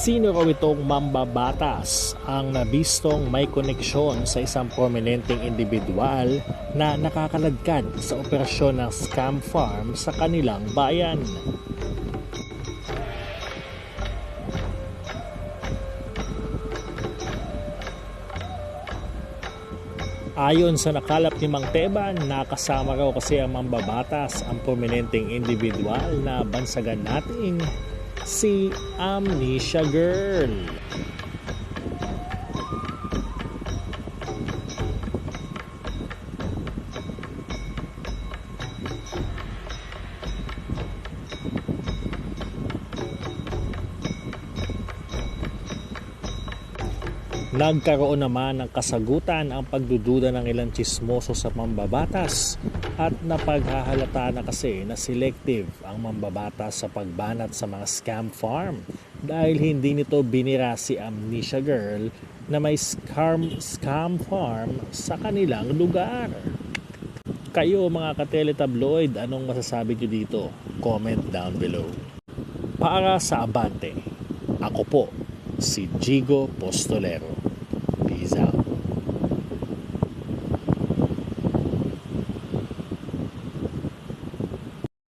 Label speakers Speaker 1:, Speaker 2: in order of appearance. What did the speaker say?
Speaker 1: Sino raw itong mambabatas ang nabistong may koneksyon sa isang prominenteng individual na nakakaladkad sa operasyon ng scam farm sa kanilang bayan? Ayon sa nakalap ni Mang Teban, nakasama raw kasi ang mambabatas ang prominenteng individual na bansagan nating si Amnesia Girl. Nagkaroon naman ng kasagutan ang pagdududa ng ilang chismoso sa mambabatas at napaghahalata na kasi na selective ang mambabatas sa pagbanat sa mga scam farm dahil hindi nito binira si Amnesia Girl na may scam, scam farm sa kanilang lugar. Kayo mga kateletabloid, anong masasabi nyo dito? Comment down below. Para sa Abante, ako po si Jigo Postolero. is out.